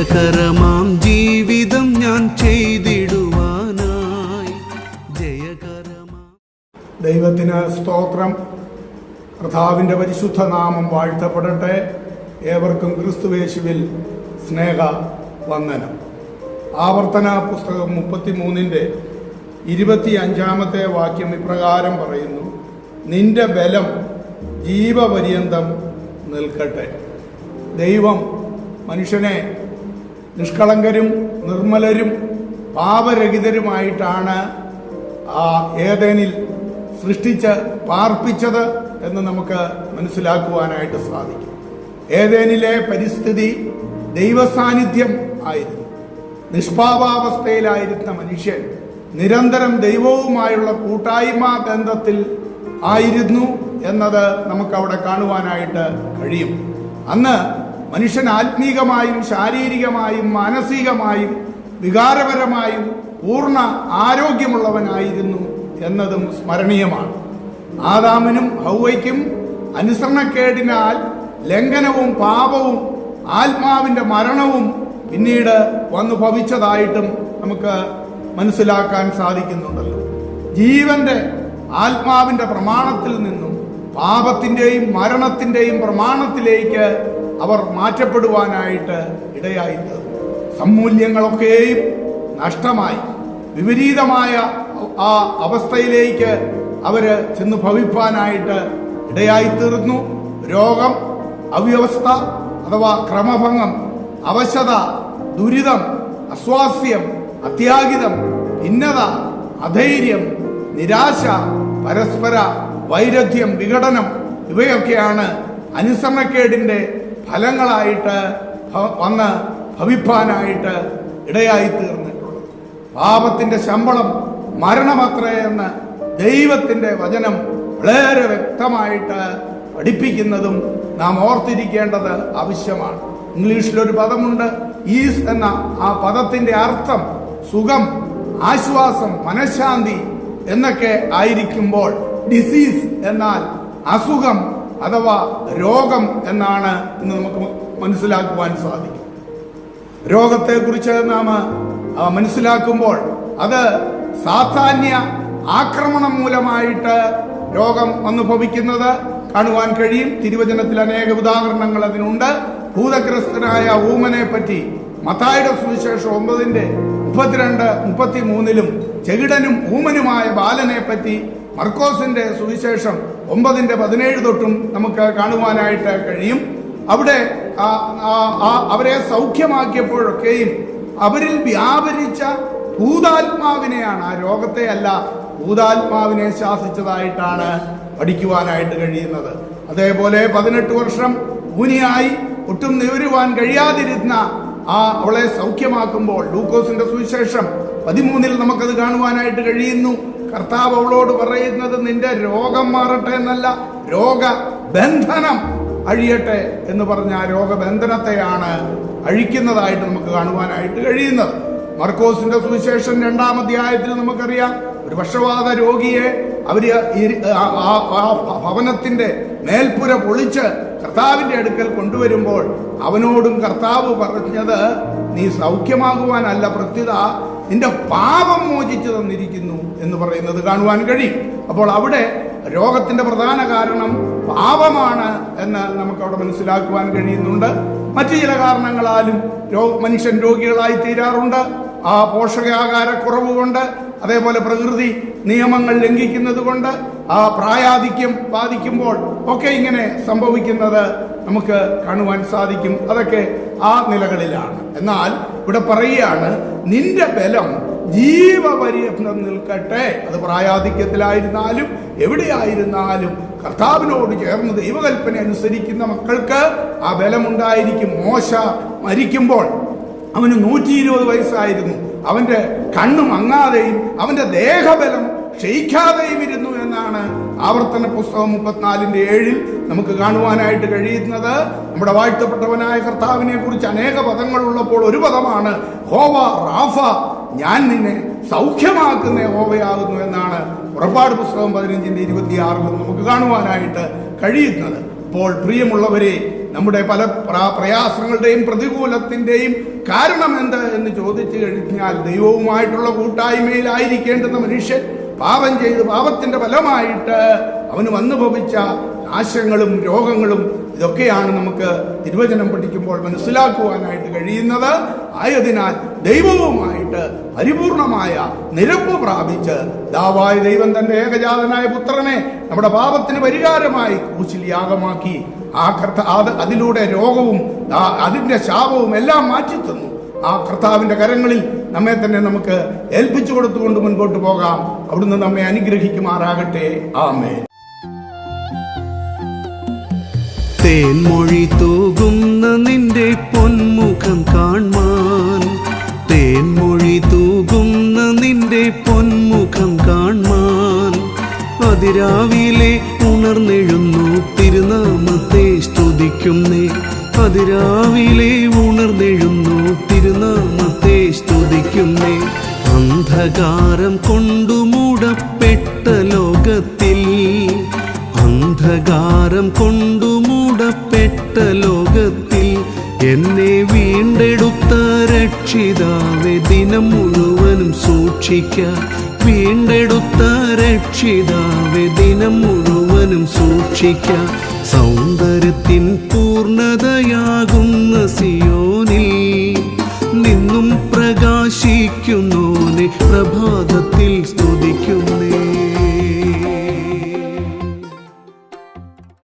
ജയകരമാം ജീവിതം ഞാൻ ചെയ്തിടുവാനായി. ജയകരമാം. ദൈവത്തിന് സ്തോത്രം. കർത്താവിന്റെ പരിശുദ്ധ നാമം വാഴ്ത്തപ്പെടട്ടെ. ഏവർക്കും ക്രിസ്തുവേശുവിൽ സ്നേഹ വന്ദനം. ആവർത്തന പുസ്തകം മുപ്പത്തിമൂന്നിന്റെ ഇരുപത്തി അഞ്ചാമത്തെ വാക്യം ഇപ്രകാരം പറയുന്നു. നിന്റെ ബലം ജീവപര്യന്തം നിൽക്കട്ടെ. ദൈവം മനുഷ്യനെ നിഷ്കളങ്കരും നിർമ്മലരും പാപരഹിതരുമായിട്ടാണ് ആ ഏതേനിൽ സൃഷ്ടിച്ച് പാർപ്പിച്ചത് എന്ന് നമുക്ക് മനസ്സിലാക്കുവാനായിട്ട് സാധിക്കും. ഏതേനിലെ പരിസ്ഥിതി ദൈവസാന്നിധ്യം ആയിരുന്നു. നിഷ്പാപാവസ്ഥയിലായിരുന്ന മനുഷ്യൻ നിരന്തരം ദൈവവുമായുള്ള കൂട്ടായ്മ ബന്ധത്തിൽ ആയിരുന്നു എന്നത് നമുക്കവിടെ കാണുവാനായിട്ട് കഴിയും. അന്ന് മനുഷ്യൻ ആത്മീകമായും ശാരീരികമായും മാനസികമായും വികാരപരമായും പൂർണ ആരോഗ്യമുള്ളവനായിരുന്നു എന്നതും സ്മരണീയമാണ്. ആദാമിനും ഹൗവയ്ക്കും അനുസരണക്കേടിനാൽ ലംഘനവും പാപവും ആത്മാവിന്റെ മരണവും പിന്നീട് വന്നു ഭവിച്ചതായിട്ടും നമുക്ക് മനസ്സിലാക്കാൻ സാധിക്കുന്നുണ്ടല്ലോ. ജീവന്റെ ആത്മാവിന്റെ പ്രമാണത്തിൽ നിന്നും പാപത്തിന്റെയും മരണത്തിന്റെയും പ്രമാണത്തിലേക്ക് അവർ മാറ്റപ്പെടുവാനായിട്ട് ഇടയായി സമ്മൂല്യങ്ങളൊക്കെയും നഷ്ടമായി. വിപരീതമായ ആ അവസ്ഥയിലേക്ക് അവർ ചെന്ന് ഭവിപ്പാനായിട്ട് ഇടയായിത്തീർന്നു. രോഗം അവ്യവസ്ഥ അഥവാ ക്രമഭംഗം അവശത ദുരിതം അസ്വാസ്യം അത്യാഹിതം ഭിന്നത അധൈര്യം നിരാശ പരസ്പര വൈരുദ്ധ്യം വിഘടനം ഇവയൊക്കെയാണ് അനുസരണക്കേടിന്റെ ഫലങ്ങളായിട്ട് വന്ന് ഭവിപ്പാനായിട്ട് ഇടയായി തീർന്നിട്ടുള്ളത് പാപത്തിന്റെ ശമ്പളം മരണമത്രേ എന്ന് ദൈവത്തിന്റെ വചനം വളരെ വ്യക്തമായിട്ട് പഠിപ്പിക്കുന്നതും നാം ഓർത്തിരിക്കേണ്ടത് ആവശ്യമാണ്. ഇംഗ്ലീഷിലൊരു പദമുണ്ട് ഈസ് എന്ന ആ പദത്തിന്റെ അർത്ഥം സുഖം ആശ്വാസം മനഃശാന്തി എന്നൊക്കെ ആയിരിക്കുമ്പോൾ ഡിസീസ് എന്നാൽ അസുഖം അഥവാ രോഗം എന്നാണ് ഇന്ന് നമുക്ക് മനസ്സിലാക്കുവാൻ സാധിക്കും. രോഗത്തെക്കുറിച്ച് നാം മനസ്സിലാക്കുമ്പോൾ അത് സാധാന്യ ആക്രമണം മൂലമായിട്ട് രോഗം അനുഭവിക്കുന്നത് ഭവിക്കുന്നത് കാണുവാൻ കഴിയും. തിരുവചനത്തിൽ അനേക ഉദാഹരണങ്ങൾ അതിനുണ്ട്. ഭൂതഗ്രസ്തനായ ഊമനെ പറ്റി മത്തായുടെ സുവിശേഷം ഒമ്പതിന്റെ മുപ്പത്തിരണ്ട് മുപ്പത്തി മൂന്നിലും ചെകിടനും ഊമനുമായ ബാലനെ പറ്റി മർക്കോസിന്റെ സുവിശേഷം ഒമ്പതിന്റെ പതിനേഴ് തൊട്ടും നമുക്ക് കാണുവാനായിട്ട് കഴിയും. അവിടെ അവരെ സൗഖ്യമാക്കിയപ്പോഴൊക്കെയും അവരിൽ വ്യാപരിച്ച ഭൂതാത്മാവിനെയാണ് ആ രോഗത്തെ അല്ല ഭൂതാത്മാവിനെ ശാസിച്ചതായിട്ടാണ് പഠിക്കുവാനായിട്ട് കഴിയുന്നത്. അതേപോലെ പതിനെട്ട് വർഷം ഊനിയായി ഒട്ടും നിവരുവാൻ കഴിയാതിരുന്ന ആ അവളെ സൗഖ്യമാക്കുമ്പോൾ ലൂക്കോസിന്റെ സുവിശേഷം പതിമൂന്നിൽ നമുക്കത് കാണുവാനായിട്ട് കഴിയുന്നു. കർത്താവ് അവളോട് പറയുന്നത് നിന്റെ രോഗം മാറട്ടെ എന്നല്ല രോഗബന്ധനം അഴിയട്ടെ എന്ന് പറഞ്ഞ ആ രോഗബന്ധനത്തെയാണ് അഴിക്കുന്നതായിട്ട് നമുക്ക് കാണുവാനായിട്ട് കഴിയുന്നത്. മർക്കോസിന്റെ സുവിശേഷം രണ്ടാം അധ്യായത്തിൽ നമുക്കറിയാം ഒരു പക്ഷവാത രോഗിയെ അവർ ഭവനത്തിന്റെ മേൽപ്പുര പൊളിച്ച് കർത്താവിന്റെ അടുക്കൽ കൊണ്ടുവരുമ്പോൾ അവനോടും കർത്താവ് പറഞ്ഞത് നീ സൗഖ്യമാകുവാനല്ല പ്രത്യുത നിന്റെ പാപം മോചിച്ചു തന്നിരിക്കുന്നു എന്ന് പറയുന്നത് കാണുവാൻ കഴിയും. അപ്പോൾ അവിടെ രോഗത്തിന്റെ പ്രധാന കാരണം പാപമാണ് എന്ന് നമുക്ക് അവിടെ മനസ്സിലാക്കുവാൻ കഴിയുന്നുണ്ട്. മറ്റു ചില കാരണങ്ങളാലും മനുഷ്യൻ രോഗികളായി തീരാറുണ്ട്. ആ പോഷകാഹാരക്കുറവ് കൊണ്ട് അതേപോലെ പ്രകൃതി നിയമങ്ങൾ ലംഘിക്കുന്നത് കൊണ്ട് ആ പ്രായാധിക്യം ബാധിക്കുമ്പോൾ ഒക്കെ ഇങ്ങനെ സംഭവിക്കുന്നത് നമുക്ക് കാണുവാൻ സാധിക്കും. അതൊക്കെ ആ നിലകളിലാണ്. എന്നാൽ ഇവിടെ പറയുകയാണ് നിന്റെ ബലം ജീവപര്യന്തം നിൽക്കട്ടെ. അത് പ്രായാധിക്യത്തിലായിരുന്നാലും എവിടെയായിരുന്നാലും കർത്താവിനോട് ചേർന്ന് ദൈവകൽപ്പന അനുസരിക്കുന്ന മക്കൾക്ക് ആ ബലമുണ്ടായിരിക്കും. മോശ മരിക്കുമ്പോൾ അവന് നൂറ്റി ഇരുപത് വയസ്സായിരുന്നു. അവന്റെ കണ്ണു മങ്ങാതെയും അവന്റെ ദേഹബലം ക്ഷയിക്കാതെയും ആവർത്തന പുസ്തകം മുപ്പത്തിനാലിന്റെ ഏഴിൽ നമുക്ക് കാണുവാനായിട്ട് കഴിയുന്നത് നമ്മുടെ വാഴ്ത്തപ്പെട്ടവനായ കർത്താവിനെ കുറിച്ച് അനേക പദങ്ങൾ ഉള്ളപ്പോൾ ഒരു പദമാണ് ഹോവ റാഫ ഞാൻ നിന്നെ സൗഖ്യമാക്കുന്ന ഹോവയാകുന്നു എന്നാണ് പുറപ്പാട് പുസ്തകം പതിനഞ്ചിന്റെ ഇരുപത്തിയാറിലും നമുക്ക് കാണുവാനായിട്ട് കഴിയുന്നത്. അപ്പോൾ പ്രിയമുള്ളവരെ നമ്മുടെ പല പ്ര- പ്രയാസങ്ങളുടെയും പ്രതികൂലത്തിന്റെയും കാരണം എന്ത് എന്ന് ചോദിച്ചു കഴിഞ്ഞാൽ ദൈവവുമായിട്ടുള്ള കൂട്ടായ്മയിലായിരിക്കേണ്ടുന്ന മനുഷ്യൻ പാപം ചെയ്ത് പാപത്തിന്റെ ഫലമായിട്ട് അവന് വന്നു ഭവിച്ച നാശങ്ങളും രോഗങ്ങളും ഇതൊക്കെയാണ് നമുക്ക് തിരുവചനം പഠിക്കുമ്പോൾ മനസ്സിലാക്കുവാനായിട്ട് കഴിയുന്നത്. ആയതിനാൽ ദൈവവുമായിട്ട് പരിപൂർണമായ നിരപ്പ് പ്രാപിച്ച് ദാവായ ദൈവം തന്റെ ഏകജാതനായ പുത്രനെ നമ്മുടെ പാപത്തിന് പരിഹാരമായി കൂച്ചിൽ യാഗമാക്കി ആ കർത്ത അത് അതിലൂടെ രോഗവും അതിന്റെ ശാപവും എല്ലാം മാറ്റി തന്നു ആ കർത്താവിന്റെ കരങ്ങളിൽ നമ്മെ തന്നെ നമുക്ക് ഏൽപ്പിച്ചു കൊടുത്തുകൊണ്ട് മുൻപോട്ട് പോകാം. അവിടുന്ന് നമ്മെ അനുഗ്രഹിക്കുമാറാകട്ടെ. ആമേ തേൻമൊഴി തൂകുന്ന നിന്റെ പൊന്മുഖം കാൺമാൻ തേൻമൊഴി തൂകുന്ന നിന്റെ പൊന്മുഖം കാൺമാൻ അതിരാവിലെ ഉണർന്നെഴുന്നു തിരുനാമത്തെ സ്തുതിക്കുന്നേ. അതിരാവിലെ ഉണർന്നെഴുന്നു തിരുനാമത്തെ സ്തുതിക്കുന്നേ അന്ധകാരം കൊണ്ടു മൂടപ്പെട്ട ലോകത്തിൽ. അന്ധകാരം കൊണ്ടു മൂടപ്പെട്ട ലോകത്തിൽ. എന്നെ വീണ്ടെടുത്ത രക്ഷിതാവെ ദിനം മുഴുവനും സൂക്ഷിക്ക. വീണ്ടെടുത്ത രക്ഷിതാവെ ദിനം മുഴുവനും സൂക്ഷിക്ക. സൗന്ദര്യത്തിൻ പൂർണതയാകുന്ന സിയോനിൽ നിന്നും പ്രകാശിക്കുന്നോനെ പ്രഭാതത്തിൽ സ്തുതിക്കുന്നേ